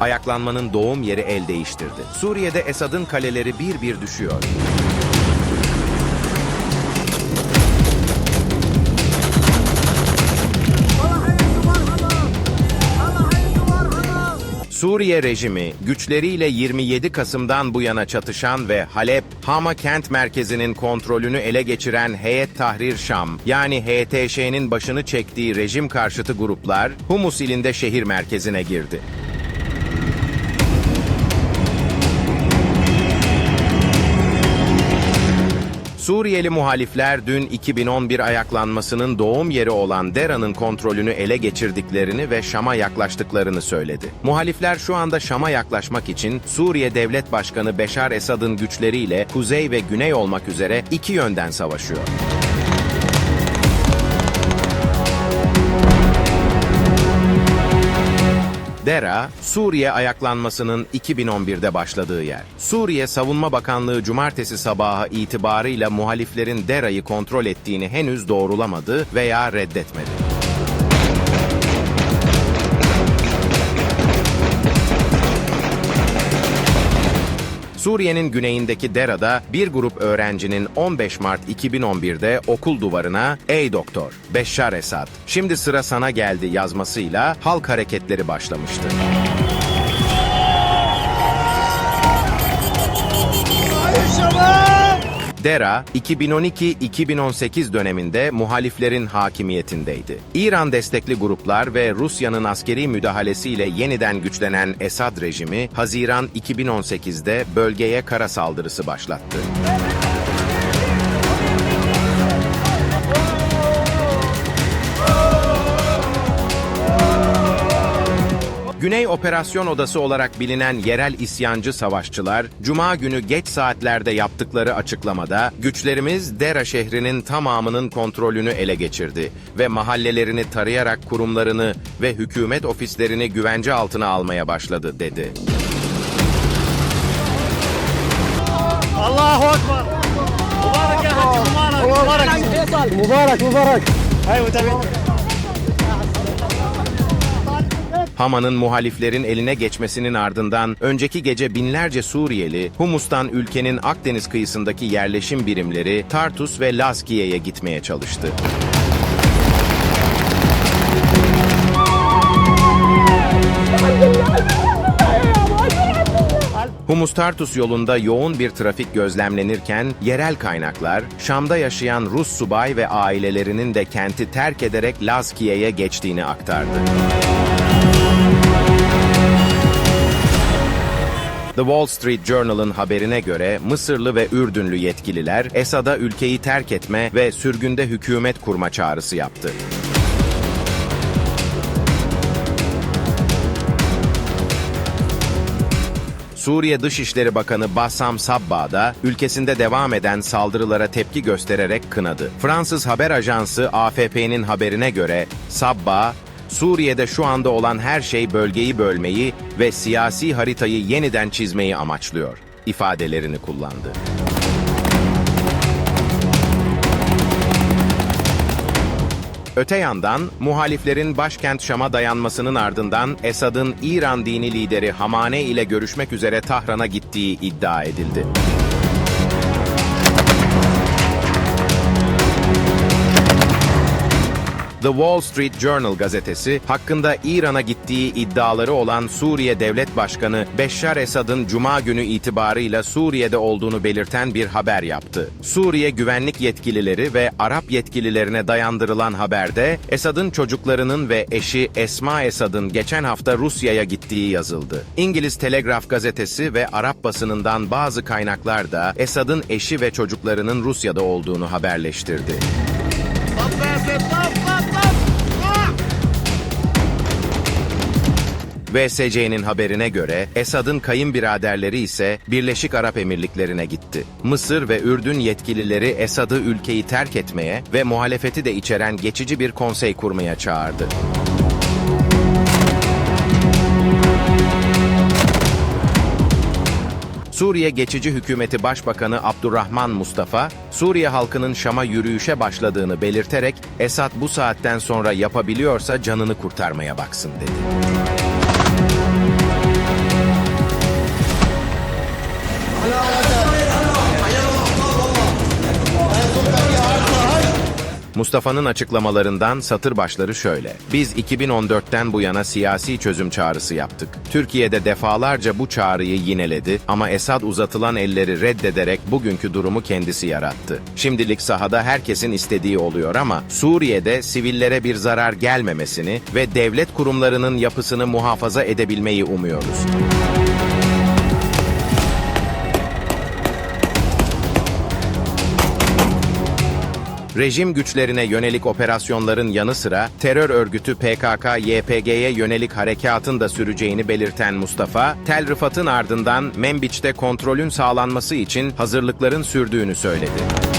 ayaklanmanın doğum yeri el değiştirdi. Suriye'de Esad'ın kaleleri bir bir düşüyor. Suriye rejimi güçleriyle 27 Kasım'dan bu yana çatışan ve Halep, Hama kent merkezinin kontrolünü ele geçiren Heyet Tahrir Şam yani HTŞ'nin başını çektiği rejim karşıtı gruplar Humus ilinde şehir merkezine girdi. Suriyeli muhalifler dün 2011 ayaklanmasının doğum yeri olan Dera'nın kontrolünü ele geçirdiklerini ve Şam'a yaklaştıklarını söyledi. Muhalifler şu anda Şam'a yaklaşmak için Suriye Devlet Başkanı Beşar Esad'ın güçleriyle kuzey ve güney olmak üzere iki yönden savaşıyor. Dera, Suriye ayaklanmasının 2011'de başladığı yer. Suriye Savunma Bakanlığı cumartesi sabahı itibarıyla muhaliflerin Dera'yı kontrol ettiğini henüz doğrulamadı veya reddetmedi. Suriye'nin güneyindeki Dera'da bir grup öğrencinin 15 Mart 2011'de okul duvarına "Ey doktor, Beşşar Esad, şimdi sıra sana geldi." yazmasıyla halk hareketleri başlamıştı. Dera, 2012-2018 döneminde muhaliflerin hakimiyetindeydi. İran destekli gruplar ve Rusya'nın askeri müdahalesiyle yeniden güçlenen Esad rejimi, Haziran 2018'de bölgeye kara saldırısı başlattı. Güney Operasyon Odası olarak bilinen yerel isyancı savaşçılar, Cuma günü geç saatlerde yaptıkları açıklamada, güçlerimiz Dera şehrinin tamamının kontrolünü ele geçirdi ve mahallelerini tarayarak kurumlarını ve hükümet ofislerini güvence altına almaya başladı, dedi. Allahu Akbar! Mübarek ya Hacı Mübarek! Mübarek! Mübarek! Mübarek! Hayır, Hama'nın muhaliflerin eline geçmesinin ardından önceki gece binlerce Suriyeli Humus'tan ülkenin Akdeniz kıyısındaki yerleşim birimleri Tartus ve Lazkiye'ye gitmeye çalıştı. Humus-Tartus yolunda yoğun bir trafik gözlemlenirken yerel kaynaklar Şam'da yaşayan Rus subay ve ailelerinin de kenti terk ederek Lazkiye'ye geçtiğini aktardı. The Wall Street Journal'ın haberine göre Mısırlı ve Ürdünlü yetkililer Esad'a ülkeyi terk etme ve sürgünde hükümet kurma çağrısı yaptı. Suriye Dışişleri Bakanı Bassam Sabba da ülkesinde devam eden saldırılara tepki göstererek kınadı. Fransız haber ajansı AFP'nin haberine göre Sabba, Suriye'de şu anda olan her şey bölgeyi bölmeyi ve siyasi haritayı yeniden çizmeyi amaçlıyor ifadelerini kullandı. Öte yandan muhaliflerin başkent Şam'a dayanmasının ardından Esad'ın İran dini lideri Hamane ile görüşmek üzere Tahran'a gittiği iddia edildi. The Wall Street Journal gazetesi hakkında İran'a gittiği iddiaları olan Suriye Devlet Başkanı Beşşar Esad'ın Cuma günü itibarıyla Suriye'de olduğunu belirten bir haber yaptı. Suriye güvenlik yetkilileri ve Arap yetkililerine dayandırılan haberde Esad'ın çocuklarının ve eşi Esma Esad'ın geçen hafta Rusya'ya gittiği yazıldı. İngiliz Telegraf gazetesi ve Arap basınından bazı kaynaklar da Esad'ın eşi ve çocuklarının Rusya'da olduğunu haberleştirdi. Abbas, Abbas! VSC'nin haberine göre Esad'ın kayınbiraderleri ise Birleşik Arap Emirlikleri'ne gitti. Mısır ve Ürdün yetkilileri Esad'ı ülkeyi terk etmeye ve muhalefeti de içeren geçici bir konsey kurmaya çağırdı. Suriye Geçici Hükümeti Başbakanı Abdurrahman Mustafa, Suriye halkının Şam'a yürüyüşe başladığını belirterek Esad bu saatten sonra yapabiliyorsa canını kurtarmaya baksın dedi. Mustafa'nın açıklamalarından satır başları şöyle. Biz 2014'ten bu yana siyasi çözüm çağrısı yaptık. Türkiye'de defalarca bu çağrıyı yineledi ama Esad uzatılan elleri reddederek bugünkü durumu kendisi yarattı. Şimdilik sahada herkesin istediği oluyor ama Suriye'de sivillere bir zarar gelmemesini ve devlet kurumlarının yapısını muhafaza edebilmeyi umuyoruz. Rejim güçlerine yönelik operasyonların yanı sıra terör örgütü PKK-YPG'ye yönelik harekatın da süreceğini belirten Mustafa, Tel Rıfat'ın ardından Menbiç'te kontrolün sağlanması için hazırlıkların sürdüğünü söyledi.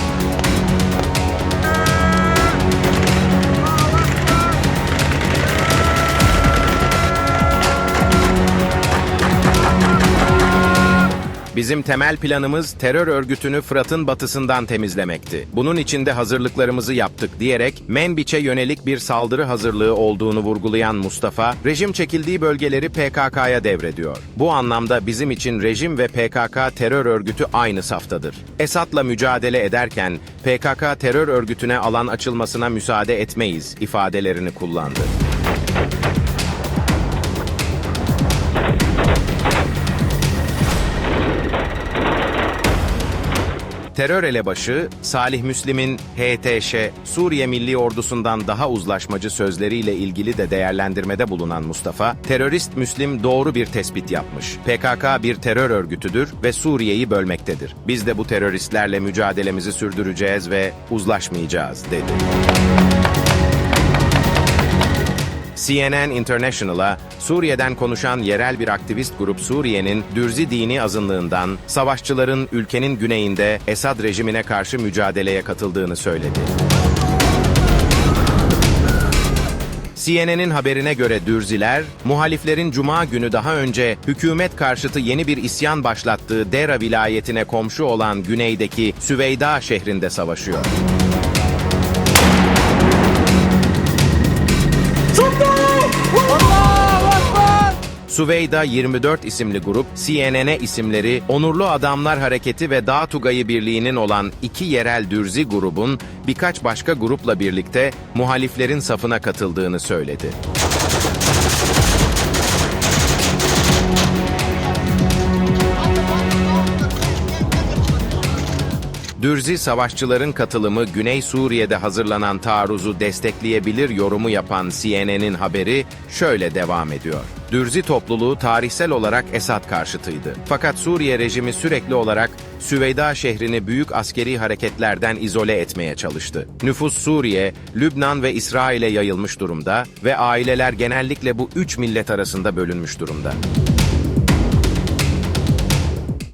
Bizim temel planımız terör örgütünü Fırat'ın batısından temizlemekti. Bunun için de hazırlıklarımızı yaptık diyerek Menbiç'e yönelik bir saldırı hazırlığı olduğunu vurgulayan Mustafa, rejim çekildiği bölgeleri PKK'ya devrediyor. Bu anlamda bizim için rejim ve PKK terör örgütü aynı saftadır. Esad'la mücadele ederken PKK terör örgütüne alan açılmasına müsaade etmeyiz ifadelerini kullandı. Terör elebaşı Salih Müslim'in HTŞ, Suriye Milli Ordusu'ndan daha uzlaşmacı sözleriyle ilgili de değerlendirmede bulunan Mustafa, terörist Müslim doğru bir tespit yapmış. PKK bir terör örgütüdür ve Suriye'yi bölmektedir. Biz de bu teröristlerle mücadelemizi sürdüreceğiz ve uzlaşmayacağız, dedi. CNN International'a Suriye'den konuşan yerel bir aktivist grup Suriye'nin Dürzi dini azınlığından savaşçıların ülkenin güneyinde Esad rejimine karşı mücadeleye katıldığını söyledi. CNN'in haberine göre Dürziler, muhaliflerin Cuma günü daha önce hükümet karşıtı yeni bir isyan başlattığı Dera vilayetine komşu olan güneydeki Süveyda şehrinde savaşıyor. Suveyda 24 isimli grup, CNN'e isimleri Onurlu Adamlar Hareketi ve Dağ Tugayı Birliği'nin olan iki yerel dürzi grubun birkaç başka grupla birlikte muhaliflerin safına katıldığını söyledi. Dürzi savaşçıların katılımı Güney Suriye'de hazırlanan taarruzu destekleyebilir yorumu yapan CNN'in haberi şöyle devam ediyor. Dürzi topluluğu tarihsel olarak Esad karşıtıydı. Fakat Suriye rejimi sürekli olarak Süveyda şehrini büyük askeri hareketlerden izole etmeye çalıştı. Nüfus Suriye, Lübnan ve İsrail'e yayılmış durumda ve aileler genellikle bu üç millet arasında bölünmüş durumda.